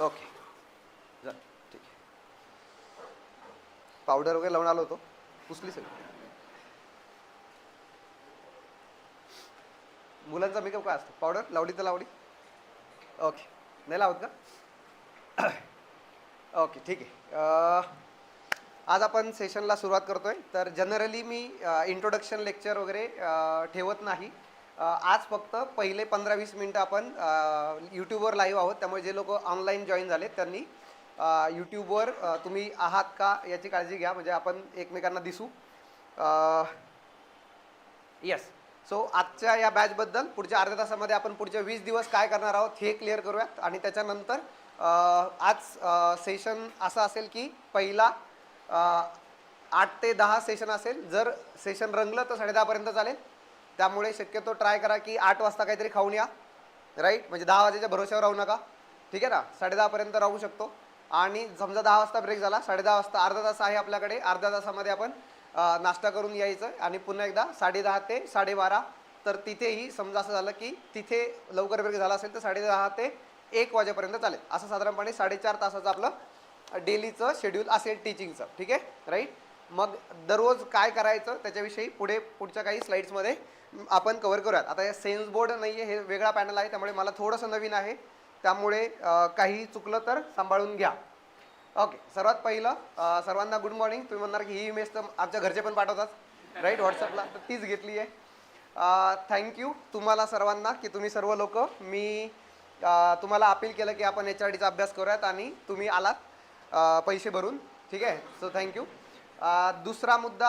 Okay. जा ठीक आहे. पावडर वगैरे लावून आलो होतो. पुसली सगळी. मुलांचा मेकअप काय असतो? पावडर लावली तर लावली ओके नाही लावत का? ओके ठीक आहे. आज आपण सेशनला सुरुवात करतोय. तर जनरली मी इंट्रोडक्शन लेक्चर वगैरे ठेवत नाही. आज फक्त पहिले पंधरा वीस मिनटं आपण यूट्यूबवर लाईव्ह आहोत. त्यामुळे जे लोक ऑनलाईन जॉईन झाले त्यांनी यूट्यूबवर तुम्ही आहात का याची काळजी घ्या. म्हणजे आपण एकमेकांना दिसू. येस सो आजच्या या बॅचबद्दल पुढच्या अर्ध्या तासामध्ये आपण पुढच्या वीस दिवस काय करणार आहोत हे क्लिअर करूयात. आणि त्याच्यानंतर आज सेशन असं असेल की पहिला आठ ते दहा सेशन असेल. जर सेशन रंगलं तर साडेदहापर्यंत चालेल. त्यामुळे शक्यतो ट्राय करा की आठ वाजता काहीतरी खाऊन या. राईट म्हणजे दहा वाजेच्या भरोश्यावर राहू नका. ठीक आहे ना? साडेदहापर्यंत राहू शकतो. आणि समजा दहा वाजता ब्रेक झाला साडेदहा वाजता अर्धा तास आहे आपल्याकडे. अर्ध्या तासामध्ये आपण नाश्ता करून यायचं आणि पुन्हा एकदा साडेदहा ते साडेबारा. तर तिथेही समजा असं झालं की तिथे लवकर ब्रेक झाला असेल तर साडेदहा ते एक वाजेपर्यंत चालेल. असं साधारणपणे साडेचार तासाचं आपलं डेलीचं शेड्यूल असेल टीचिंगचं ठीक आहे? राईट मग दररोज काय करायचं त्याच्याविषयी पुढे पुढच्या काही स्लाईड्समध्ये आपण कवर करूयात. आता हे सेन्स बोर्ड नाही आहे हे वेगळा पॅनल आहे त्यामुळे मला थोडंसं नवीन आहे. त्यामुळे काही चुकलं तर सांभाळून घ्या. ओके सर्वात पहिलं सर्वांना गुड मॉर्निंग तुम्ही म्हणणार की ही इमेज तर आमच्या घरचे पण पाठवतात. राईट व्हॉट्सअपला तर तीच घेतली आहे. थँक्यू तुम्हाला सर्वांना की तुम्ही सर्व लोक मी तुम्हाला अपील केलं की आपण एच आर डीचा अभ्यास करूयात आणि तुम्ही आलात पैसे भरून. ठीक आहे? सो थँक्यू दुसरा मुद्दा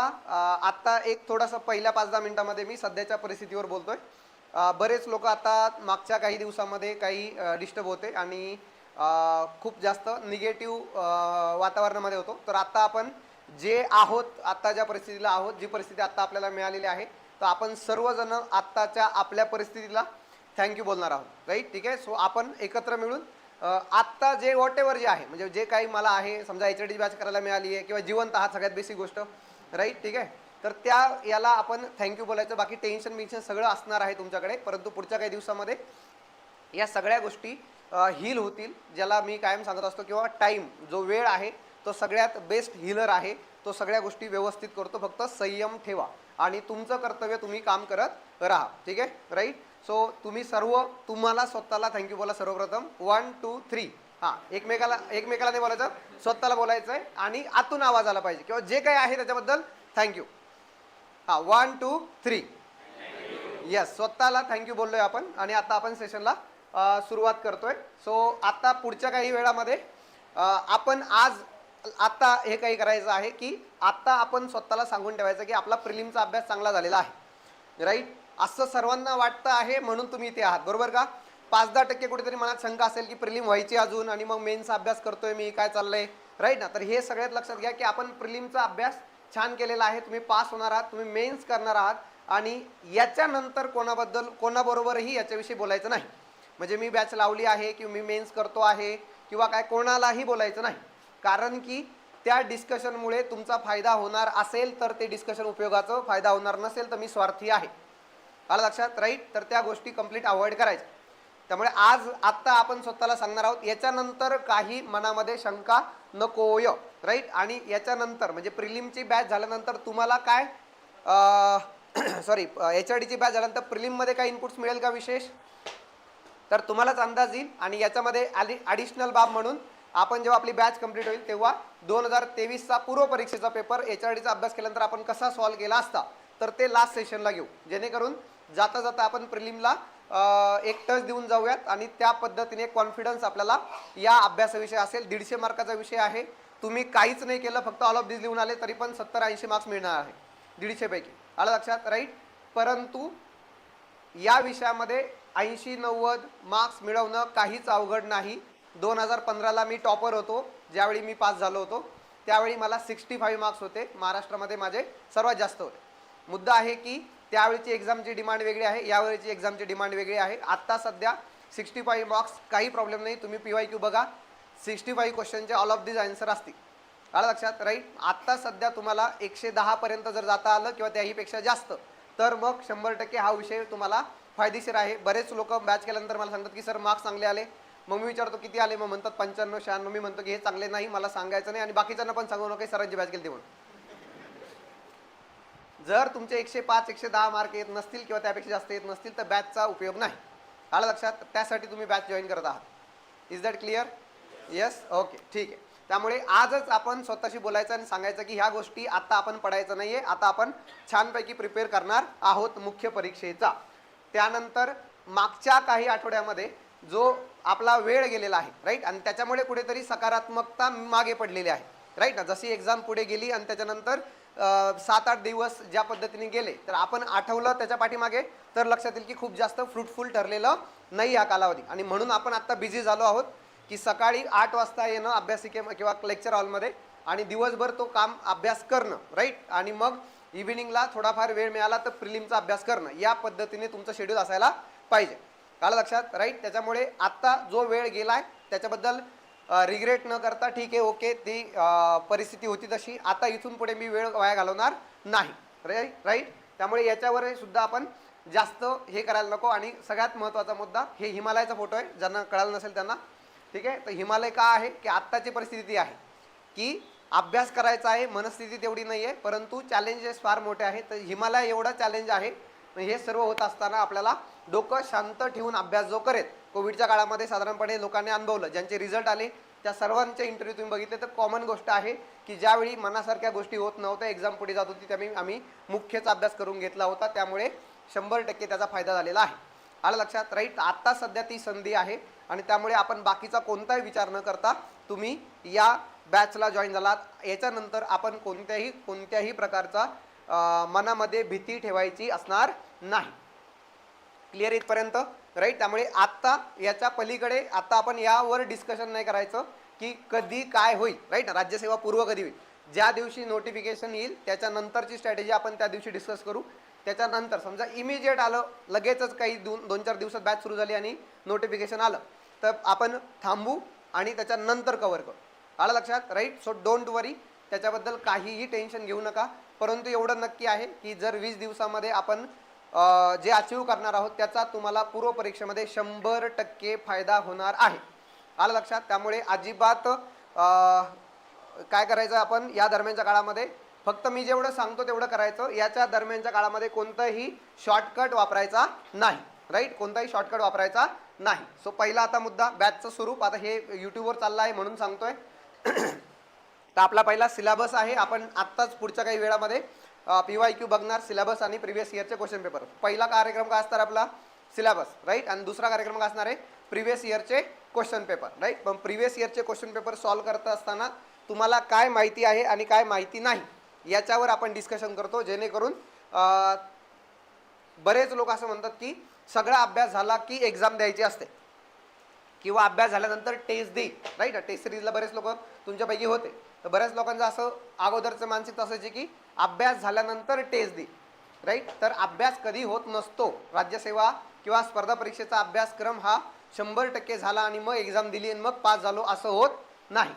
आत्ता एक थोडासा पहिल्या पाच दहा मिनटामध्ये मी सध्याच्या परिस्थितीवर बोलतोय. आहे बरेच लोक आता मागच्या काही दिवसामध्ये काही डिस्टर्ब होते आणि खूप जास्त निगेटिव्ह वातावरणामध्ये होतो. तर आत्ता आपण जे आहोत आत्ता ज्या परिस्थितीला आहोत जी परिस्थिती आत्ता आपल्याला मिळालेली आहे तर आपण सर्वजण आत्ताच्या आपल्या परिस्थितीला थँक्यू बोलणार आहोत. राईट ठीक आहे? सो आपण एकत्र मिळून आत्ता जे वॉट एव्हर जे आहे म्हणजे जे काही मला आहे समजा एच डी बॅच करायला मिळाली आहे किंवा जिवंत आहात सगळ्यात बेसिक गोष्ट राईट ठीक आहे? तर त्या याला आपण थँक्यू बोलायचं. बाकी टेन्शन बिन्शन सगळं असणार आहे तुमच्याकडे परंतु पुढच्या काही दिवसामध्ये या सगळ्या गोष्टी हील होतील ज्याला मी कायम सांगत असतो किंवा टाईम जो वेळ आहे तो सगळ्यात बेस्ट हिलर आहे तो सगळ्या गोष्टी व्यवस्थित करतो. फक्त संयम ठेवा आणि तुमचं कर्तव्य तुम्ही काम करत राहा. ठीक आहे? राईट सो तुम्ही सर्व तुम्हाला स्वतःला थँक्यू बोला सर्वप्रथम. वन टू थ्री हां एकमेकाला एकमेकाला नाही बोलायचं. स्वतःला बोलायचं आहे आणि आतून आवाज आला पाहिजे. किंवा जे काही आहे त्याच्याबद्दल थँक्यू हां वन टू थ्री येस स्वतःला थँक्यू बोललोय आपण. आणि आता आपण सेशनला सुरुवात करतोय. सो आता पुढच्या काही वेळामध्ये आपण आज आत्ता हे काही करायचं आहे की आत्ता आपण स्वतःला सांगून ठेवायचं की आपला प्रिलिमचा अभ्यास चांगला झालेला आहे. राईट असं सर्वांना वाटतं आहे म्हणून तुम्ही इथे आहात. बरोबर का? पाच दहा टक्के कुठेतरी मनात शंका असेल की प्रिलिम व्हायची अजून आणि मग मेन्सचा अभ्यास करतोय मी काय चाललंय? राईट ना? तर हे सगळ्यात लक्षात घ्या की आपण प्रिलिमचा अभ्यास छान केलेला आहे. तुम्ही पास होणार आहात तुम्ही मेन्स करणार आहात आणि याच्यानंतर कोणाबद्दल कोणाबरोबरही याच्याविषयी बोलायचं नाही. म्हणजे मी बॅच लावली आहे किंवा मी मेन्स करतो आहे किंवा काय कोणालाही बोलायचं नाही. कारण की त्या डिस्कशनमुळे तुमचा फायदा होणार असेल तर ते डिस्कशन उपयोगाचं फायदा होणार नसेल तर मी स्वार्थी आहे. आलं लक्षात राईट तर त्या गोष्टी कंप्लीट अवॉइड करायच्या. त्यामुळे आज आत्ता आपण स्वतःला सांगणार आहोत याच्यानंतर काही मनामध्ये शंका नकोय राईट आणि याच्यानंतर म्हणजे प्रिलिमची बॅच झाल्यानंतर तुम्हाला काय सॉरी एच आर डीची बॅच झाल्यानंतर प्रिलिममध्ये काही इनपुट्स मिळेल का विशेष? तर तुम्हालाच अंदाज येईल आणि याच्यामध्ये ॲडि ॲडिशनल बाब म्हणून आपण जेव्हा आपली बॅच कंप्लीट होईल तेव्हा दोन हजार तेवीसचा पूर्व परीक्षेचा पेपर एच आर डीचा अभ्यास केल्यानंतर आपण कसा सॉल्व केला असता तर ते लास्ट सेशनला घेऊ. जेणेकरून जाता जाता आपण प्रिलिमला एक टच देऊन जाऊयात आणि त्या पद्धतीने कॉन्फिडन्स आपल्याला या अभ्यासाविषयी असेल. दीडशे मार्काचा विषय आहे. तुम्ही काहीच नाही केलं फक्त ऑल ऑफ दिस लिहून आले तरी पण सत्तर ऐंशी मार्क्स मिळणार आहे. दीडशेपैकी आलं लक्षात? राईट परंतु या विषयामध्ये ऐंशी नव्वद मार्क्स मिळवणं काहीच अवघड नाही. दोन हजार पंधराला मी टॉपर होतो. ज्यावेळी मी पास झालो होतो त्यावेळी मला सिक्स्टी फाईव्ह मार्क्स होते. महाराष्ट्रामध्ये माझे सर्वात जास्त होते. मुद्दा आहे की त्यावेळीची एक्झामची डिमांड वेगळी आहे यावेळीची एक्झामची डिमांड वेगळी आहे. आत्ता सध्या सिक्स्टी फाईव्ह मार्क्स काही प्रॉब्लेम नाही तुम्ही पी वाय क्यू बघा. सिक्स्टी फाईव्ह क्वेश्चनचे ऑल ऑफ दिस आन्सर असतील. आलं लक्षात? राईट आत्ता सध्या तुम्हाला एकशे दहापर्यंत जर जाता आलं किंवा त्याहीपेक्षा जास्त तर मग शंभर टक्के हा विषय तुम्हाला फायदेशीर आहे. बरेच लोक बॅच केल्यानंतर मला सांगतात की सर मार्क्स चांगले आले. मग मी विचारतो किती आले? मग म्हणतात पंच्याण्णव शहाण्णव. मी म्हणतो की हे चांगले नाही मला सांगायचं नाही. आणि बाकीच्यांना पण सांगू नका सरांची बॅच केली म्हणून. जर तुमचे एकशे पाच एकशे दहा मार्क येत नसतील किंवा त्यापेक्षा जास्त येत नसतील तर बॅचचा उपयोग नाही. आलं लक्षात? त्यासाठी तुम्ही बॅच जॉईन करत आहात. Is that clear yes okay ठीक आहे. त्यामुळे आजच आपण स्वतःशी बोलायचं आणि सांगायचं की ह्या गोष्टी आता आपण पडायचं नाही आहे आता आपण छानपैकी प्रिपेअर करणार आहोत मुख्य परीक्षेचा. त्यानंतर मागच्या काही आठवड्यामध्ये जो आपला वेळ गेलेला आहे राईट आणि त्याच्यामुळे कुठेतरी सकारात्मकता मागे पडलेली आहे राईट ना जशी एक्झाम पुढे गेली आणि त्याच्यानंतर सात आठ दिवस ज्या पद्धतीने गेले तर आपण आठवलं त्याच्या पाठीमागे तर लक्षात येईल की खूप जास्त फ्रुटफुल ठरलेलं नाही हा कालावधी. आणि म्हणून आपण आत्ता बिझी झालो आहोत की सकाळी आठ वाजता येणं अभ्यासिके किंवा लेक्चर हॉलमध्ये आणि दिवसभर तो काम अभ्यास करणं राईट आणि मग इव्हिनिंगला थोडाफार वेळ मिळाला तर प्रिलिमचा अभ्यास करणं या पद्धतीने तुमचं शेड्यूल असायला पाहिजे. काळ लक्षात राईट त्याच्यामुळे आत्ता जो वेळ गेला आहे त्याच्याबद्दल रिग्रेट न करता ठीक आहे ओके ती परिस्थिती होती तशी. आता इथून पुढे मी वेळ वाया घालवणार नाही. राईट राईट त्यामुळे याच्यावर सुद्धा आपण जास्त हे करायला नको. आणि सगळ्यात महत्त्वाचा मुद्दा हे हिमालयाचा फोटो आहे. ज्यांना कळालं नसेल त्यांना. ठीक आहे? तर हिमालय का आहे? की आत्ताची परिस्थिती ती आहे. की अभ्यास करायचा आहे मनस्थिती तेवढी नाही आहे परंतु चॅलेंजेस फार मोठे आहेत. तर हिमालय एवढा चॅलेंज आहे. हे सर्व होत असताना आपल्याला डोकं शांत ठेवून अभ्यास जो करेल कोविडच्या काळामध्ये साधारणपणे लोकांनी अनुभवलं ज्यांचे रिझल्ट आले त्या सर्वांचे इंटरव्ह्यू तुम्ही बघितले तर कॉमन गोष्ट आहे की ज्यावेळी मनासारख्या गोष्टी होत नव्हत्या एक्झाम पुढे जात होती त्यामुळे आम्ही मुख्यच अभ्यास करून घेतला होता त्यामुळे शंभर टक्के त्याचा फायदा झालेला आहे. आलं लक्षात? राईट आत्ता सध्या ती संधी आहे आणि त्यामुळे आपण बाकीचा कोणताही विचार न करता तुम्ही या बॅचला जॉईन झालात. याच्यानंतर आपण कोणत्याही कोणत्याही प्रकारचा मनामध्ये भीती ठेवायची असणार नाही. क्लिअर इथपर्यंत राईट त्यामुळे आत्ता याच्या पलीकडे आत्ता आपण यावर डिस्कशन नाही करायचं की कधी काय होईल राईट राज्यसेवा पूर्व कधी होईल. ज्या दिवशी नोटिफिकेशन येईल त्याच्यानंतरची स्ट्रॅटेजी आपण त्या दिवशी डिस्कस करू. त्याच्यानंतर समजा इमिजिएट आलं लगेचच काही दोन दोन चार दिवसात बॅच सुरू झाली आणि नोटिफिकेशन आलं तर आपण थांबू आणि त्याच्यानंतर कवर करू. आलं लक्षात? राईट सो डोंट वरी त्याच्याबद्दल काहीही टेन्शन घेऊ नका. परंतु एवढं नक्की आहे की जर वीस दिवसामध्ये आपण जे अचीव करणार आहोत त्याचा तुम्हाला पूर्व परीक्षेमध्ये शंभर टक्के फायदा होणार आहे. आलं लक्षात? त्यामुळे अजिबात काय करायचं आपण? या दरम्यानच्या काळामध्ये फक्त मी जेवढं सांगतो तेवढं करायचं. याच्या दरम्यानच्या काळामध्ये कोणताही शॉर्टकट वापरायचा नाही. राईट कोणताही शॉर्टकट वापरायचा नाही. सो पहिला आता मुद्दा बॅचचं स्वरूप. आता हे यूट्यूबवर चाललं आहे म्हणून सांगतोय. तर आपला पहिला सिलेबस आहे. आपण आत्ताच पुढच्या काही वेळामध्ये पी वाय क्यू बघणार सिलेबस आणि प्रिव्हियस इयरचे क्वेश्चन पेपर पहिला कार्यक्रम काय असणार आपला? सिलेबस राईट आणि दुसरा कार्यक्रम काय असणार आहे? प्रिव्हियस इयरचे क्वेश्चन पेपर राईट पण प्रिव्हियस इयरचे क्वेश्चन पेपर सॉल्व करत असताना तुम्हाला काय माहिती आहे आणि काय माहिती नाही याच्यावर आपण डिस्कशन करतो. जेणेकरून बरेच लोक असं म्हणतात की सगळा अभ्यास झाला की एक्झाम द्यायची असते. किंवा अभ्यास झाल्यानंतर टेस्ट देईल राईट टेस्ट सिरीजला बरेच लोक तुमच्यापैकी होते. तर बऱ्याच लोकांचं असं अगोदरचं मानसिकता असायची की अभ्यास झाल्यानंतर टेस्ट दे. राईट तर अभ्यास कधी होत नसतो. राज्यसेवा किंवा स्पर्धा परीक्षेचा अभ्यासक्रम हा शंभर टक्के झाला आणि मग एक्झाम दिली आणि मग पास झालो असं होत नाही.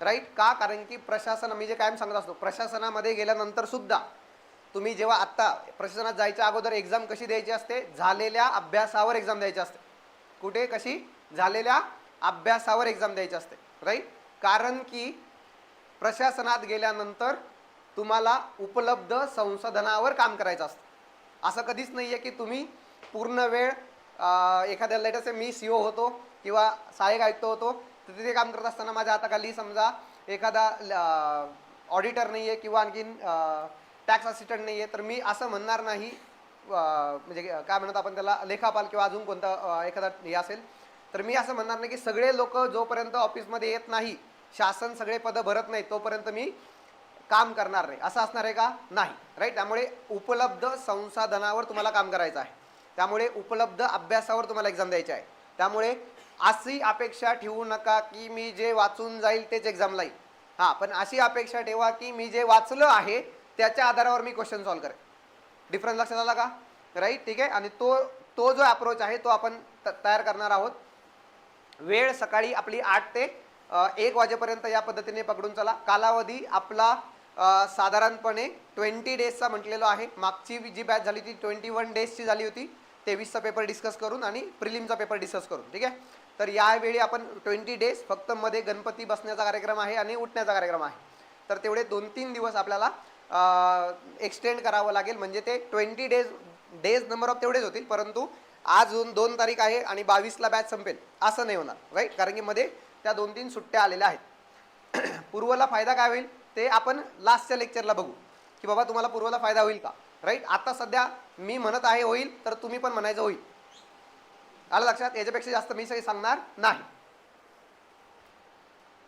राईट का? कारण की प्रशासन मी जे कायम सांगत असतो प्रशासनामध्ये गेल्यानंतर सुद्धा तुम्ही जेव्हा आत्ता प्रशासनात जायच्या अगोदर एक्झाम कशी द्यायची असते? झालेल्या अभ्यासावर एक्झाम द्यायची असते. कुठे? कशी? झालेल्या अभ्यासावर एक्झाम द्यायची असते. राईट कारण की प्रशासनात गेल्यानंतर तुम्हाला उपलब्ध संसाधनावर काम करायचं असतं. असं कधीच नाही आहे की तुम्ही पूर्ण वेळ एखाद्या लेटरचे मी सी ओ होतो किंवा सहाय्यक आयुक्त होतो तर तिथे काम करत असताना माझ्या हाताखाली समजा एखादा ऑडिटर नाही आहे किंवा आणखीन टॅक्स असिस्टंट नाही आहे तर मी असं म्हणणार नाही म्हणजे काय म्हणत आपण त्याला लेखापाल किंवा अजून कोणता एखादा हे असेल तर मी असं म्हणणार नाही की सगळे लोक जोपर्यंत ऑफिसमध्ये येत नाही शासन सगळे पदं भरत नाही तोपर्यंत मी काम करणार नाही. असं असणार आहे का? नाही. राईट त्यामुळे उपलब्ध संसाधनावर तुम्हाला काम करायचं आहे. त्यामुळे उपलब्ध अभ्यासावर तुम्हाला एक्झाम द्यायची आहे. त्यामुळे अशी अपेक्षा ठेवू नका की मी जे वाचून जाईल तेच एक्झामला येईल. हां पण अशी अपेक्षा ठेवा की मी जे वाचलं आहे त्याच्या आधारावर मी क्वेश्चन सॉल्व करेन. डिफरन्स लक्षात आला का? राईट ठीक आहे? आणि तो तो जो अप्रोच आहे तो आपण त- तयार करणार आहोत. वेळ सकाळी आपली आठ ते एक वाजेपर्यंत या पद्धतीने पकडून चला. कालावधी आपला साधारणपणे ट्वेंटी डेजचा म्हटलेलो आहे. मागची जी बॅच झाली ती ट्वेंटी वन डेजची झाली होती. तेवीसचा पेपर डिस्कस करून आणि प्रिलिमचा पेपर डिस्कस करून ठीक आहे? तर यावेळी आपण ट्वेंटी डेज फक्त मध्ये गणपती बसण्याचा कार्यक्रम आहे आणि उठण्याचा कार्यक्रम आहे. तर तेवढे दोन तीन दिवस आपल्याला एक्सटेंड करावं लागेल. म्हणजे ते twenty days days number of तेवढेच होतील. परंतु आज दोन दोन तारीख आहे आणि बावीसला बॅच संपेल. असं नाही होणार राईट कारण की मध्ये त्या दोन तीन सुट्ट्या आलेल्या आहेत. पूर्वला फायदा काय होईल? ते आपण लास्टच्या लेक्चरला बघू. की बाबा तुम्हाला पूर्वला फायदा होईल का? राईट आता सध्या मी म्हणत आहे होईल तर तुम्ही पण म्हणायचं होईल. आलं लक्षात? याच्यापेक्षा जास्त मी सगळी सांगणार नाही.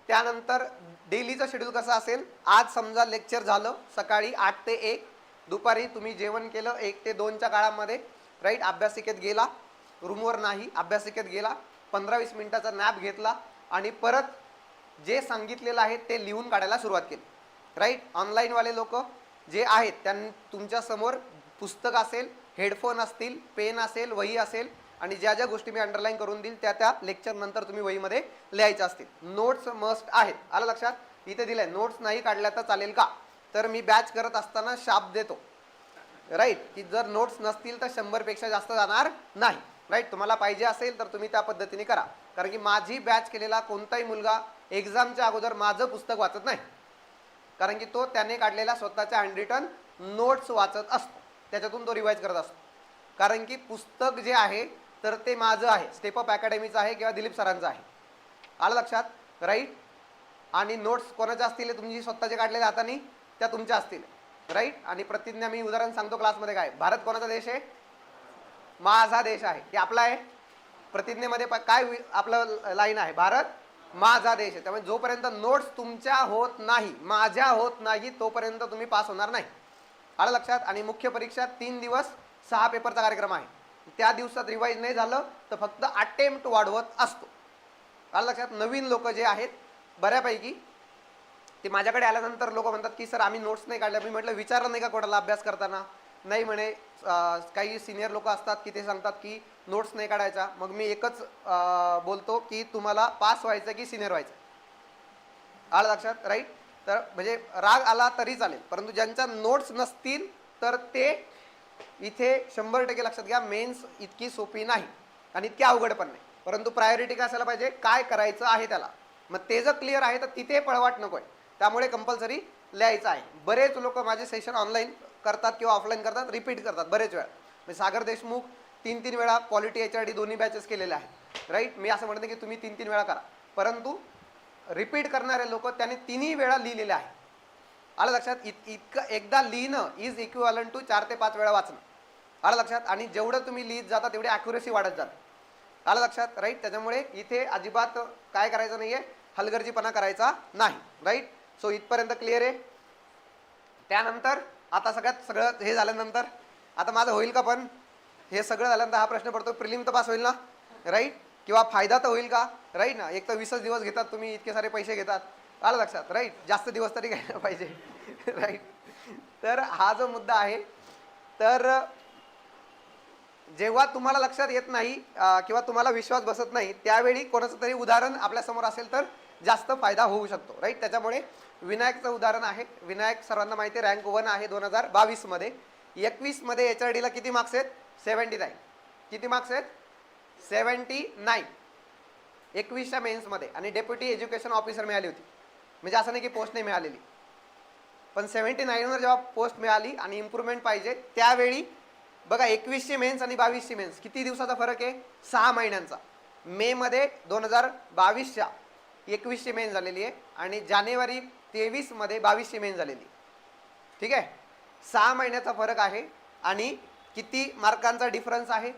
त्यानंतर डेलीचं शेड्यूल कसं असेल? आज समजा लेक्चर झालं सकाळी आठ ते एक दुपारी तुम्ही जेवण केलं एक ते दोनच्या काळामध्ये राईट अभ्यासिकेत गेला रूमवर नाही अभ्यासिकेत गेला पंधरा वीस मिनिटाचा नॅप घेतला आणि परत जे सांगितलेलं आहे ते लिहून काढायला सुरुवात केली. राईट? ऑनलाईनवाले लोक जे आहेत त्यां तुमच्यासमोर पुस्तक असेल हेडफोन असतील पेन असेल वही असेल आणि ज्या ज्या गोष्टी मी अंडरलाईन करून देईल त्या त्या लेक्चर नंतर तुम्ही वहीमध्ये लिहायच्या असतील. नोट्स मस्ट आहेत. आलं लक्षात? इथे दिलंय. नोट्स नाही काढल्या तर चालेल का? तर मी बॅच करत असताना शाप देतो. राईट की जर नोट्स नसतील तर शंभरपेक्षा जास्त जाणार नाही. राईट तुम्हाला पाहिजे असेल तर तुम्ही त्या पद्धतीने करा. कारण की माझी बॅच केलेला कोणताही मुलगा एक्झामच्या अगोदर माझं पुस्तक वाचत नाही. कारण की तो त्याने काढलेला स्वतःच्या हँडरिटन नोट्स वाचत असतो. त्याच्यातून तो रिवाईज करत असतो. कारण की पुस्तक जे आहे तर ते माझं आहे. स्टेप अप अकॅडमीचं आहे किंवा दिलीप सरांचं आहे. आलं लक्षात? राईट आणि नोट्स कोणाच्या असतील तुमची स्वतःचे काढलेल्या हाताने त्या तुमच्या असतील. राईट आणि प्रतिज्ञा मी उदाहरण सांगतो क्लासमध्ये काय? भारत कोणाचा देश आहे? माझा देश आहे. की आपला आहे. प्रतिज्ञेमध्ये प- काय आपलं लाईन आहे? भारत माझा देश आहे. त्यामुळे जोपर्यंत नोट्स तुमच्या होत नाही माझ्या होत नाही तोपर्यंत तुम्ही पास होणार नाही. आलं लक्षात? आणि मुख्य परीक्षा तीन दिवस सहा पेपरचा कार्यक्रम आहे. त्या दिवसात रिवाईज नाही झालं तर फक्त अटेम्प्ट वाढवत असतो. आलं लक्षात? नवीन लोक जे आहेत बऱ्यापैकी ते माझ्याकडे आल्यानंतर लोक म्हणतात की सर आम्ही नोट्स नाही काढल्या. मी म्हटलं विचारलं नाही का कोणाला अभ्यास करताना? नाही म्हणे काही सिनियर लोक असतात की ते सांगतात की नोट्स नाही काढायचा. मग मी एकच बोलतो की तुम्हाला पास व्हायचं की सिनियर व्हायचं? आलं लक्षात? राईट तर म्हणजे राग आला तरी चालेल. परंतु ज्यांच्या नोट्स नसतील तर ते इथे शंभर टक्के लक्षात घ्या मेन्स इतकी सोपी नाही. आणि इतकी अवघड पण नाही. परंतु प्रायोरिटी काय असायला पाहिजे? काय करायचं आहे त्याला? मग ते जर क्लिअर आहे तर तिथे पळवाट नको आहे त्यामुळे कंपल्सरी लिहायचं आहे. बरेच लोक माझे सेशन ऑनलाईन करतात किंवा ऑफलाईन करतात रिपीट करतात बरेच वेळा. म्हणजे सागर देशमुख तीन तीन वेळा क्वालिटी एच आर डी दोन्ही बॅचेस केलेले आहेत. राईट मी असं म्हणते की तुम्ही तीन तीन वेळा करा. परंतु रिपीट करणारे लोक त्यांनी तिन्ही वेळा लिहिलेले आहे आलं लक्षात? इत इतकं एकदा लिहिणं इज इक्विवलन टू चार ते पाच वेळा वाचणं. आलं लक्षात? आणि जेवढं तुम्ही लिहित जाता तेवढी ॲक्युरेसी वाढत जाते. आलं लक्षात? राईट त्याच्यामुळे इथे अजिबात काय करायचं नाही आहे हलगर्जीपणा करायचा नाही. राईट सो इथपर्यंत क्लिअर आहे. त्यानंतर आता सगळ्यात सगळं हे झाल्यानंतर आता माझं होईल का पण? हे सगळं झाल्यानंतर हा प्रश्न पडतो प्रिलिम तर पास होईल ना? राईट किंवा फायदा तर होईल का? राईट ना? एक तर वीसच दिवस घेतात तुम्ही इतके सारे पैसे घेतात. आलं लक्षात? राईट जास्त दिवस तरी घ्यायला पाहिजे. राईट तर हा जो मुद्दा आहे तर जेव्हा तुम्हाला लक्षात येत नाही किंवा तुम्हाला विश्वास बसत नाही त्यावेळी कोणाचं तरी उदाहरण आपल्यासमोर असेल तर जास्त फायदा होऊ शकतो. राईट त्याच्यामुळे विनायकचं उदाहरण आहे. विनायक सर्वांना माहिती आहे रँक वन आहे दोन हजार बावीसमध्ये. एकवीसमध्ये एच आर डीला किती मार्क्स आहेत? सेवन्टी नाईन किती मार्क्स आहेत? सेवन्टी नाईन एकवीसच्या मेन्समध्ये आणि डेप्युटी एज्युकेशन ऑफिसर मिळाली होती. म्हणजे असं नाही की पोस्ट नाही मिळालेली. पण सेवन्टी नाईनवर जेव्हा पोस्ट मिळाली आणि इम्प्रूव्हमेंट पाहिजे त्यावेळी बघा एकवीसशे मेन्स आणि बावीसशे मेन्स किती दिवसाचा फरक आहे? सहा महिन्यांचा. मेमध्ये दोन हजार बावीसच्या एकवीसशे मेन झालेली आहे. आणि जानेवारी तेवीसमध्ये बावीसशे मेन झालेली. ठीक आहे? सहा महिन्याचा फरक आहे आणि किती मार्कांचा डिफरन्स आहे?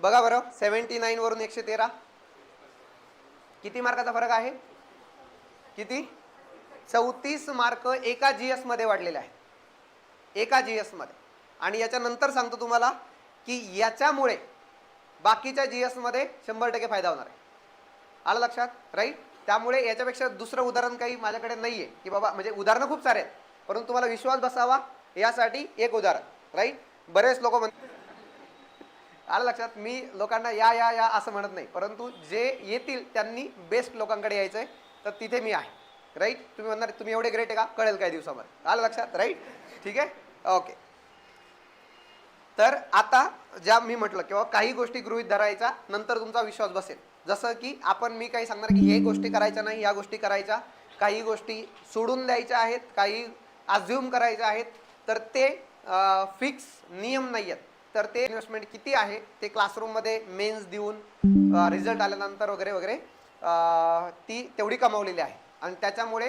बघा बरं सेवन्टी नाईनवरून एकशे तेरा. किती मार्काचा फरक आहे? किती? चौतीस मार्क एका जी एसमध्ये वाढलेले आहेत. एका जी एसमध्ये आणि याच्यानंतर सांगतो तुम्हाला की याच्यामुळे बाकीच्या जी एसमध्ये शंभर टक्के फायदा होणार आहे. आलं लक्षात? राईट त्यामुळे याच्यापेक्षा दुसरं उदाहरण काही माझ्याकडे नाही आहे की बाबा म्हणजे उदाहरणं खूप सारे आहेत. परंतु तुम्हाला विश्वास बसावा यासाठी एक उदाहरण राईट बरेच लोक म्हण आलं लक्षात? मी लोकांना या या या असं म्हणत नाही. परंतु जे येतील त्यांनी बेस्ट लोकांकडे यायचं आहे तर तिथे मी आहे. राईट तुम्ही म्हणणार तुम्ही एवढे ग्रेट आहे का? कळेल काही दिवसामध्ये. आलं लक्षात? राईट ठीक आहे? ओके तर आता ज्या मी म्हटलं किंवा काही गोष्टी गृहीत धरायचा नंतर तुमचा विश्वास बसेल. जसं की आपण मी काही सांगणार की हे गोष्टी करायच्या नाही या गोष्टी करायच्या. काही गोष्टी सोडून द्यायच्या आहेत काही अज्युम करायच्या आहेत. तर ते फिक्स नियम नाही आहेत तर ते इन्व्हेस्टमेंट किती आहे ते क्लासरूममध्ये मेन्स देऊन रिझल्ट आल्यानंतर वगैरे वगैरे ती तेवढी कमावलेली आहे. आणि त्याच्यामुळे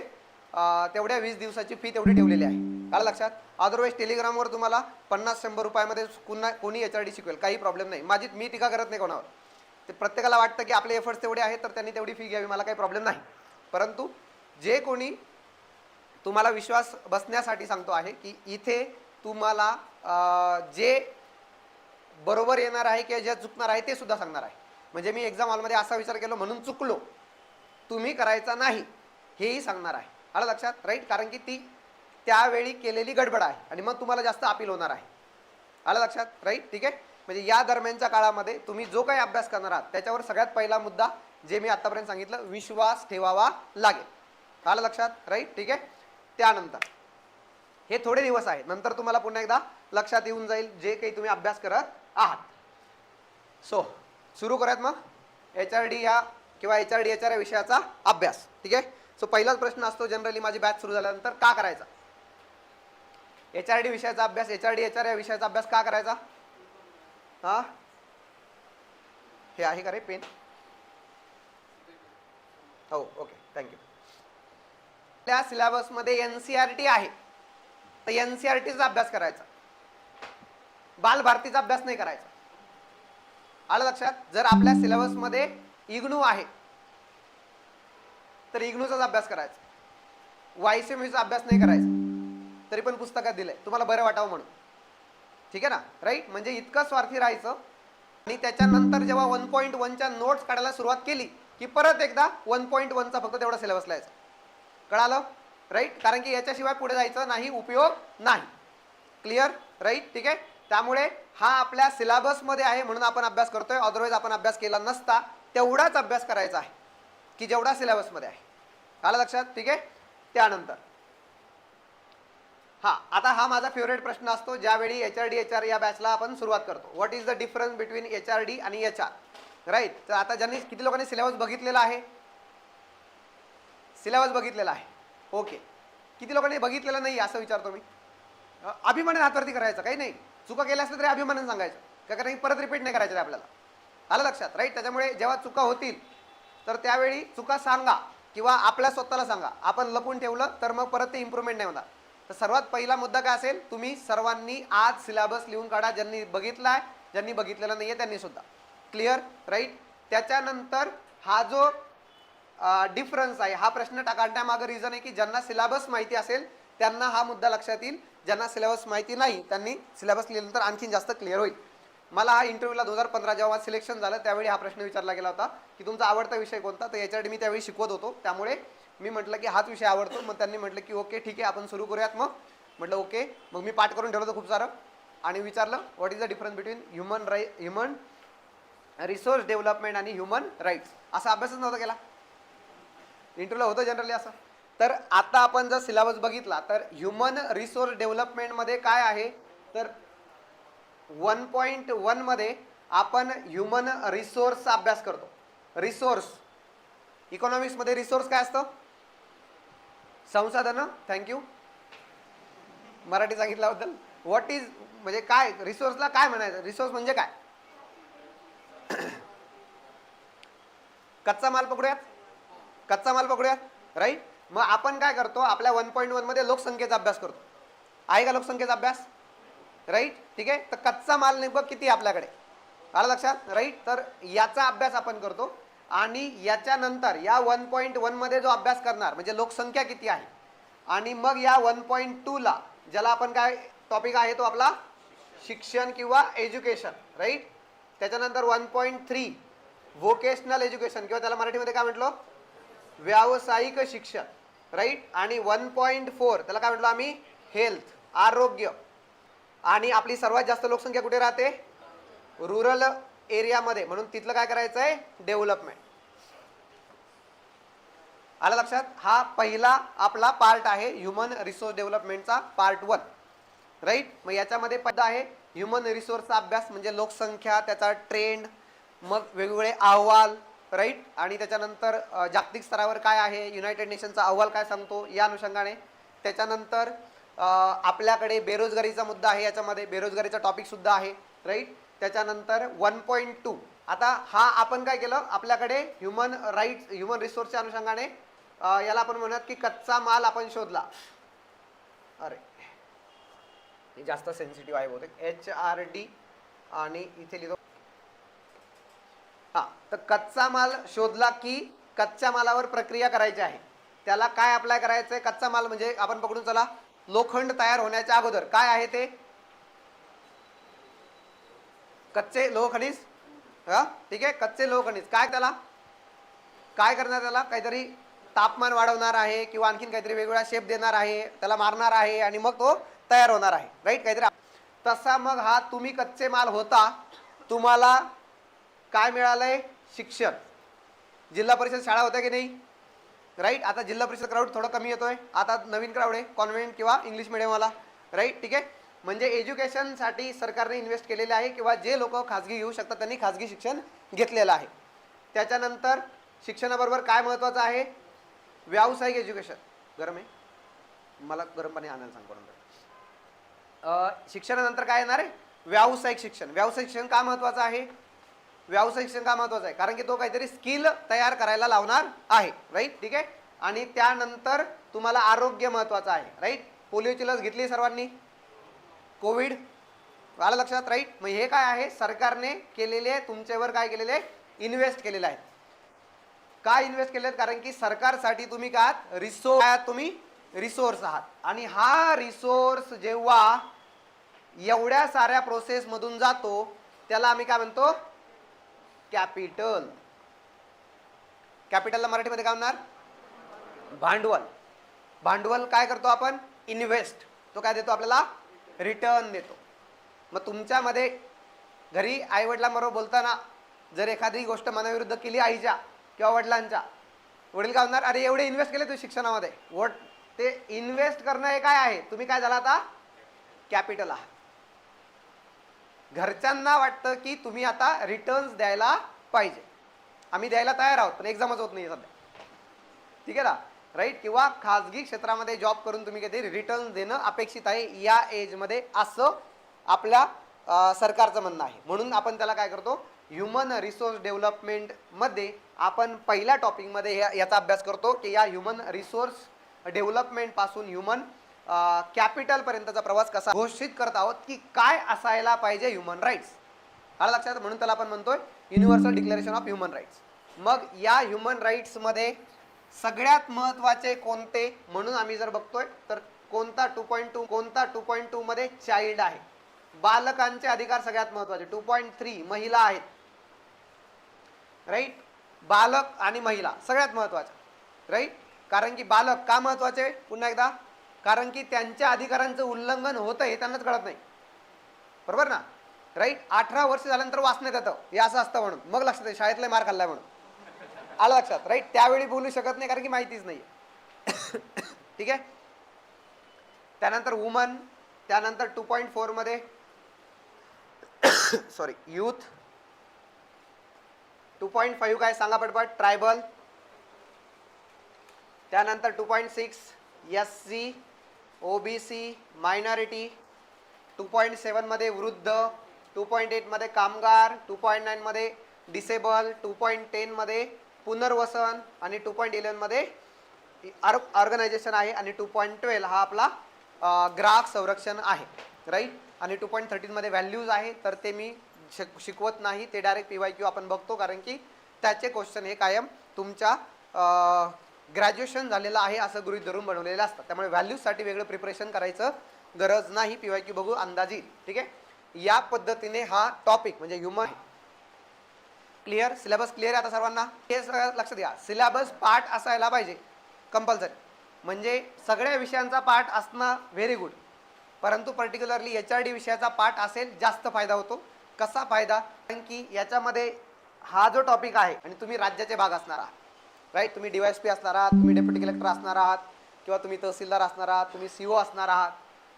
तेवढ्या वीस दिवसाची फी तेवढी ठेवलेली आहे. काल लक्षात. अदरवाईज टेलिग्रामवर तुम्हाला पन्नास शंभर रुपयामध्ये कुणा कोणी एच आर डी शिकवेल. काही प्रॉब्लेम नाही. माझी मी टीका करत नाही कोणावर. ते प्रत्येकाला वाटतं की आपले एफर्ट्स तेवढे आहेत तर त्यांनी तेवढी फी घ्यावी मला काही प्रॉब्लेम नाही. परंतु जे कोणी तुम्हाला विश्वास बसण्यासाठी सांगतो आहे की इथे तुम्हाला जे बरोबर येणार आहे किंवा जे चुकणार आहे ते सुद्धा सांगणार आहे. म्हणजे मी एक्झाम हॉलमध्ये असा विचार केलो म्हणून चुकलो. तुम्ही करायचा नाही हेही सांगणार आहे. आलं लक्षात? राईट कारण की ती त्यावेळी केलेली गडबड आहे आणि मग तुम्हाला जास्त अपील होणार आहे. आलं लक्षात? राईट ठीक आहे? म्हणजे या दरम्यानच्या काळामध्ये तुम्ही जो काही अभ्यास करणार आहात त्याच्यावर सगळ्यात पहिला मुद्दा जे मी आतापर्यंत सांगितलं विश्वास ठेवावा लागेल. आलं लक्षात? राईट ठीक आहे? त्यानंतर. हे थोडे दिवस आहेत नंतर तुम्हाला पुन्हा एकदा लक्षात येऊन जाईल जे काही तुम्ही अभ्यास करत आहात. सो सुरू करूयात मग. एच आर डी या किंवा H R D H R या विषयाचा अभ्यास. ठीक आहे? सो पहिलाच प्रश्न असतो जनरली माझी बॅच सुरू झाल्यानंतर का करायचा? एच आर डी विषयाचा अभ्यास H R D H R या विषयाचा अभ्यास का करायचा? हा? हे आहे का रे पेन? हो ओके थँक्यू त्या सिलेबसमध्ये एन सी आर टी आहे. तर एन सी आर टीचा अभ्यास करायचा. बालभारतीचा अभ्यास नाही करायचा. आलं लक्षात? जर आपल्या सिलेबसमध्ये इग्नू आहे तर इग्नूचाच अभ्यास करायचा. वायसीएमयूचा अभ्यास नाही करायचा. तरी पण पुस्तकात दिलंय. तुम्हाला बरं वाटावं म्हणून. ठीक आहे ना? राईट म्हणजे इतकं स्वार्थी राहायचं. आणि त्याच्यानंतर जेव्हा वन पॉईंट वनच्या नोट्स काढायला सुरुवात केली की परत एकदा वन पॉईंट वनचा फक्त तेवढा सिलेबस लिहायचा कळालं? राईट कारण की याच्याशिवाय पुढे जायचं नाही उपयोग नाही. क्लिअर राईट ठीक आहे? त्यामुळे हा आपल्या सिलेबसमध्ये आहे म्हणून आपण अभ्यास करतोय. अदरवाईज आपण अभ्यास केला नसता तेवढाच अभ्यास करायचा आहे की जेवढा सिलेबसमध्ये आहे. आलं लक्षात? ठीक आहे? त्यानंतर. हा आता हा माझा फेवरेट प्रश्न असतो ज्यावेळी H R D H R या बॅचला आपण सुरुवात करतो. What is the difference between H R D आणि एच आर राईट तर आता ज्यांनी किती लोकांनी सिलेबस बघितलेला आहे? सिलेबस बघितलेला आहे. ओके किती लोकांनी बघितलेलं नाही असं विचारतो मी. अ, अभिमानाने हातवरती करायचं काही नाही. चुका केल्या असल्या तरी अभिमानाने सांगायचं. का कारण की परत रिपीट नाही करायचं आपल्याला. आलं लक्षात? राईट त्याच्यामुळे जेव्हा चुका होतील तर त्यावेळी चुका सांगा किंवा आपल्या स्वतःला सांगा. आपण लपून ठेवलं तर मग परत ते इम्प्रूव्हमेंट नाही होणार. तर सर्वात पहिला मुद्दा काय असेल? तुम्ही सर्वांनी आज सिलेबस लिहून काढा. ज्यांनी बघितला आहे ज्यांनी बघितलेला नाही आहे त्यांनी सुद्धा. क्लिअर राईट त्याच्यानंतर हा जो डिफरन्स आहे हा प्रश्न टाकण्यामागं रिझन आहे की ज्यांना सिलेबस माहिती असेल त्यांना हा मुद्दा लक्षात येईल. ज्यांना सिलेबस माहिती नाही त्यांनी सिलेबस लिहिल्यानंतर आणखीन जास्त क्लिअर होईल. मला हा इंटरव्ह्यूला दोन हजार पंधरा जेव्हा सिलेक्शन झालं त्यावेळी हा प्रश्न विचारला गेला होता की तुमचा आवडता विषय कोणता? तर याच्यासाठी मी त्यावेळी शिकवत होतो. त्यामुळे मी म्हटलं की हाच विषय आवडतो. मग त्यांनी म्हटलं की ओके ठीक आहे आपण सुरू करूयात मग. म्हटलं ओके. मग मी पाठ करून ठेवलं होतं खूप सारं. आणि विचारलं what is the difference between human राई ह्युमन रिसोर्स डेव्हलपमेंट आणि ह्युमन राईट्स असा अभ्यासच नव्हता केला. इंटरव्ह्यूला होतं जनरली असं. तर आता आपण जर सिलेबस बघितला तर ह्युमन रिसोर्स डेव्हलपमेंटमध्ये काय आहे? तर वन पॉईंट वनमध्ये आपण ह्युमन रिसोर्सचा अभ्यास करतो. रिसोर्स इकॉनॉमिक्समध्ये रिसोर्स काय असतं? संसाधनं थँक्यू मराठी सांगितल्याबद्दल. व्हॉट इज म्हणजे काय रिसोर्सला काय म्हणायचं? रिसोर्स म्हणजे काय? कच्चा माल पकडूयात. कच्चा माल पकडूयात राईट मग आपण काय करतो? आपल्या वन पॉईंट वनमध्ये लोकसंख्येचा अभ्यास करतो. आहे का लोकसंख्येचा अभ्यास? राईट ठीक आहे? तर कच्चा माल नेमकं किती आहे आपल्याकडे? आलं लक्षात? राईट तर याचा अभ्यास आपण करतो. आणि याच्यानंतर या वन पॉईंट वनमध्ये जो अभ्यास करणार म्हणजे लोकसंख्या किती आहे? आणि मग या वन पॉईंट टूला ज्याला आपण काय टॉपिक आहे तो आपला? शिक्षण किंवा एज्युकेशन राईट त्याच्यानंतर one point three vocational education किंवा त्याला मराठीमध्ये काय म्हटलं? व्यावसायिक शिक्षण राईट आणि वन पॉईंट फोर त्याला काय म्हटलं आम्ही? हेल्थ आरोग्य. आणि आपली सर्वात जास्त लोकसंख्या कुठे राहते? रुरल एरियामध्ये. म्हणून तिथलं काय करायचं आहे? डेव्हलपमेंट आलं लक्षात? हा पहिला आपला पार्ट आहे ह्युमन रिसोर्स डेव्हलपमेंटचा पार्ट वन राईट मग याच्यामध्ये पद आहे ह्युमन रिसोर्सचा अभ्यास म्हणजे लोकसंख्या त्याचा ट्रेंड मग वेगवेगळे अहवाल राईट आणि त्याच्यानंतर जागतिक स्तरावर काय आहे? युनायटेड नेशनचा अहवाल काय सांगतो? या अनुषंगाने. त्याच्यानंतर आपल्याकडे बेरोजगारीचा मुद्दा आहे याच्यामध्ये. बेरोजगारीचा टॉपिकसुद्धा आहे. राईट त्याच्यानंतर वन पॉईंट टू. आता हा आपण काय केलं? आपल्याकडे ह्युमन राईट्स ह्युमन रिसोर्सच्या अनुषंगाने याला आपण म्हणूयात की कच्चा माल आपण शोधला. अरे हे जास्त सेन्सिटिव्ह आहे बहुतेक. एच आर डी आणि इथे लिहितो. हा तर कच्चा माल शोधला की कच्च्या मालावर प्रक्रिया करायची आहे. त्याला काय अप्लाय करायचं आहे कच्चा माल म्हणजे आपण पकडून चला लोखंड तयार होण्याच्या अगोदर. काय आहे ते? कच्चे लोह खनिज हा ठीक आहे? कच्चे लोह खनिज. काय त्याला? काय करणार त्याला? काहीतरी तापमान वाढवणार आहे किंवा आणखीन काहीतरी वेगवेगळा शेप देणार आहे त्याला मारणार आहे आणि मग तो तयार होणार आहे. राईट काहीतरी तसा मग हा तुम्ही कच्चे माल होता तुम्हाला काय मिळालंय? शिक्षण. जिल्हा परिषद शाळा होत्या की नाही? राईट आता जिल्हा परिषद क्राऊड थोडं कमी येतोय. आता नवीन क्राऊड आहे कॉन्व्हेंट किंवा इंग्लिश मिडियमवाला राईट ठीक आहे? म्हणजे एज्युकेशनसाठी सरकारने इन्व्हेस्ट केलेले आहे किंवा जे लोक खाजगी घेऊ शकतात त्यांनी खाजगी शिक्षण घेतलेलं आहे. त्याच्यानंतर शिक्षणाबरोबर काय महत्त्वाचं आहे? व्यावसायिक एज्युकेशन. गरम आहे? मला गरम पाणी आणायला सांग कोणाला शिक्षणानंतर काय येणार आहे? व्यावसायिक शिक्षण. व्यावसायिक शिक्षण का महत्त्वाचं आहे? व्यावसायिक शिक्षण का महत्त्वाचं आहे? कारण की तो काहीतरी स्किल तयार करायला लावणार आहे राईट ठीक आहे? आणि त्यानंतर तुम्हाला आरोग्य महत्त्वाचं आहे राईट पोलिओची लस घेतली सर्वांनी. कोविड? आलं लक्षात राईट मग हे काय आहे? सरकारने केलेले तुमच्यावर काय केलेले? इन्व्हेस्ट केलेले आहेत. काय इन्व्हेस्ट केलेत कारण की सरकारसाठी तुम्ही काय रिसोर्स आहात तुम्ही. रिसोर्स आहात. आणि हा रिसोर्स जेव्हा एवढ्या साऱ्या प्रोसेसमधून जातो त्याला आम्ही काय म्हणतो? कॅपिटल कॅपिटलला मराठीमध्ये काय म्हणणार? भांडवल. भांडवल काय करतो आपण? इन्व्हेस्ट तो काय देतो आपल्याला? रिटर्न देतो. मग तुमच्यामध्ये घरी आईवडिलांबरोबर बोलताना जर एखादी गोष्ट मनाविरुद्ध केली आईच्या किंवा वडिलांच्या वडील काय म्हणणार अरे एवढे इन्व्हेस्ट केले तू शिक्षणामध्ये. वट ते इन्व्हेस्ट करणं हे काय आहे? तुम्ही काय झाला आता? कॅपिटल आहात. घरच्यांना वाटतं की तुम्ही आता रिटर्न्स द्यायला पाहिजे. आम्ही द्यायला तयार आहोत पण एक्झामच होत नाही सध्या. ठीक आहे ना? राईट किंवा खाजगी क्षेत्रामध्ये जॉब करून तुम्ही काहीतरी रिटर्न देणं अपेक्षित आहे या एजमध्ये असं आपल्या सरकारचं म्हणणं आहे. म्हणून आपण त्याला काय करतो? ह्युमन रिसोर्स डेव्हलपमेंटमध्ये आपण पहिल्या टॉपिकमध्ये ह्या याचा अभ्यास करतो की या ह्युमन रिसोर्स डेव्हलपमेंटपासून ह्युमन कॅपिटलपर्यंतचा प्रवास कसा घोषित करत आहोत की काय असायला पाहिजे ह्युमन राईट्स आला लक्षात? म्हणून त्याला आपण म्हणतोय universal declaration of human rights मग या ह्युमन राईट्समध्ये सगळ्यात महत्त्वाचे कोणते म्हणून आम्ही जर बघतोय तर कोणता टू पॉईंट टू कोणता टू पॉईंट टू मध्ये चाइल्ड आहे. बालकांचे अधिकार सगळ्यात महत्त्वाचे टू पॉईंट थ्री महिला आहेत. राईट बालक आणि महिला सगळ्यात महत्त्वाचं राईट कारण की बालक का महत्त्वाचे? पुन्हा एकदा. कारण की त्यांच्या अधिकारांचं उल्लंघन होतं हे त्यांनाच कळत नाही. बरोबर ना? राईट अठरा वर्ष झाल्यानंतर वाचण्यात येतं. हे असं असतं म्हणून. मग लक्षात येतं. शाळेतले मार खाल्लाय म्हणून. आलं लक्षात राईट त्यावेळी बोलू शकत नाही कारण की माहितीच नाही ठीक आहे? त्यानंतर वुमन त्यानंतर टू पॉईंट फोरमध्ये sorry youth two point five काय सांगा पटपट ट्रायबल त्यानंतर two point six S C O B C minority two point सेवनमध्ये वृद्ध टू पॉईंट एटमध्ये कामगार टू पॉईंट नाईनमध्ये डिसेबल टू पॉईंट टेनमध्ये पुनर्वसन आणि टू पॉईंट इलेवनमध्ये आर ऑर्गनायझेशन आहे आणि टू पॉईंट ट्वेल्व हा आपला ग्राहक संरक्षण आहे. राईट आणि टू पॉईंट थर्टीनमध्ये व्हॅल्यूज आहे. तर ते मी शिक शिकवत नाही. ते डायरेक्ट पी वाय क्यू आपण बघतो. कारण की त्याचे क्वेश्चन हे कायम तुमच्या ग्रॅज्युएशन झालेलं आहे असं गृहीत धरून बनवलेलं असतं. त्यामुळे व्हॅल्यूजसाठी वेगळं प्रिपरेशन करायचं गरज नाही. पी वाय क्यू बघू अंदाज. येईल ठीक आहे? या पद्धतीने हा टॉपिक म्हणजे ह्युमन क्लिअर सिलेबस क्लिअर आहे आता सर्वांना? हे सगळं लक्ष द्या. सिलेबस पार्ट असायला पाहिजे. कंपल्सरी म्हणजे सगळ्या विषयांचा पार्ट असणं व्हेरी गुड परंतु पर्टिक्युलरली एच आर डी विषयाचा पार्ट असेल जास्त फायदा होतो. कसा फायदा? कारण की याच्यामध्ये हा जो टॉपिक आहे आणि तुम्ही राज्याचे भाग असणार आहात राईट तुम्ही डी पी असणार आहात तुम्ही डेप्युटी कलेक्टर असणार आहात किंवा तुम्ही तहसीलदार असणार आहात तुम्ही सी ओ असणार आहात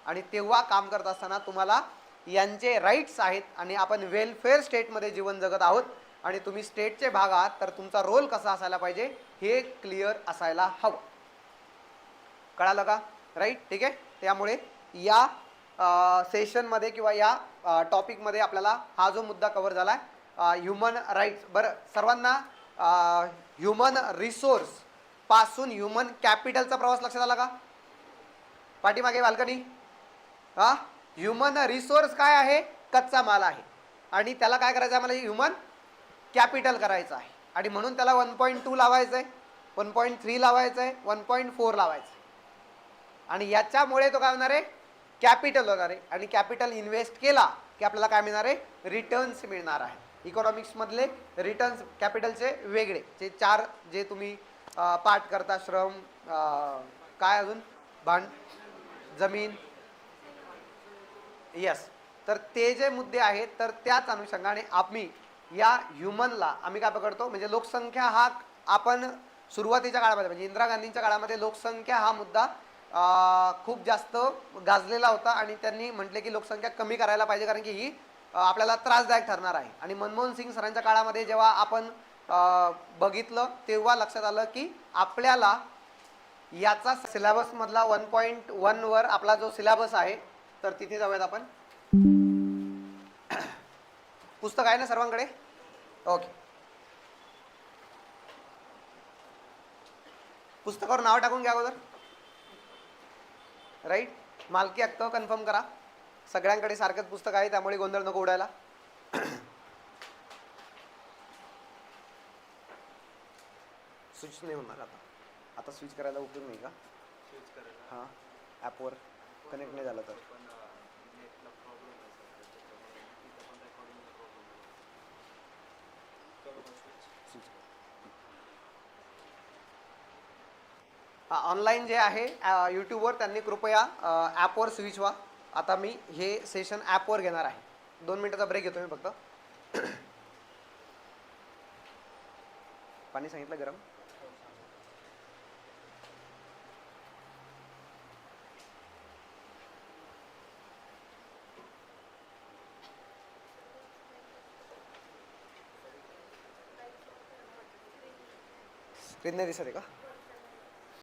आणि तेव्हा काम करत असताना तुम्हाला यांचे राईट्स आहेत आणि आपण वेलफेअर स्टेटमध्ये जीवन जगत आहोत. आणि तुम्ही स्टेटचे भाग आहात तर तुमचा रोल कसा असायला पाहिजे हे क्लिअर असायला हवं. कळालं का? राईट ठीक आहे? त्यामुळे या सेशनमध्ये किंवा या टॉपिकमध्ये आपल्याला हा जो मुद्दा कव्हर झाला आहे ह्युमन राईट्स बरं सर्वांना ह्युमन रिसोर्सपासून ह्युमन कॅपिटलचा प्रवास लक्षात आला का? पाठीमागे बाल्कनी. हा? ह्युमन रिसोर्स काय आहे? कच्चा माल आहे. आणि त्याला काय करायचं आहे मला ह्युमन कॅपिटल करायचं आहे. आणि म्हणून त्याला वन पॉईंट टू लावायचं आहे वन पॉईंट थ्री लावायचं आहे वन पॉईंट फोर लावायचं आहे आणि याच्यामुळे तो काय होणार आहे? कॅपिटल होणार आहे. आणि कॅपिटल इन्व्हेस्ट केला की आपल्याला काय मिळणार आहे? रिटर्न्स मिळणार आहे. इकॉनॉमिक्समधले रिटर्न्स कॅपिटलचे वेगळे. जे चार जे तुम्ही पाठ करता श्रम काय अजून? भांड जमीन. यस तर ते जे मुद्दे आहेत तर त्याच अनुषंगाने आम्ही या ह्युमनला आम्ही काय पकडतो? म्हणजे लोकसंख्या हा आपण सुरुवातीच्या काळामध्ये म्हणजे इंदिरा गांधींच्या काळामध्ये लोकसंख्या हा मुद्दा खूप जास्त गाजलेला होता आणि त्यांनी म्हटले की लोकसंख्या कमी करायला पाहिजे कारण की ही आपल्याला त्रासदायक ठरणार आहे. आणि मनमोहन सिंग सरांच्या काळामध्ये जेव्हा आपण बघितलं तेव्हा लक्षात आलं की आपल्याला याचा सिलेबसमधला वन पॉईंट वनवर आपला जो सिलेबस आहे तर तिथे जाऊयात आपण. पुस्तक आहे ना सर्वांकडे? ओके पुस्तकावर नाव टाकून घ्या अगोदर. राईट मालकी हक्क कन्फर्म करा. सगळ्यांकडे सारखंच पुस्तक आहे त्यामुळे गोंधळ नको उडायला. स्विच नाही होणार आता. आता स्विच करायला उपयोग नाही का? हां. ॲपवर कनेक्ट नाही झालं तर. ऑनलाईन जे आहे यूट्यूबवर त्यांनी कृपया ॲपवर स्विच व्हा. आता मी हे सेशन ॲपवर घेणार आहे. दोन मिनिटाचा ब्रेक घेतो मी फक्त. पाणी सांगितलं गरम? स्क्रीन नाही दिसत आहे का?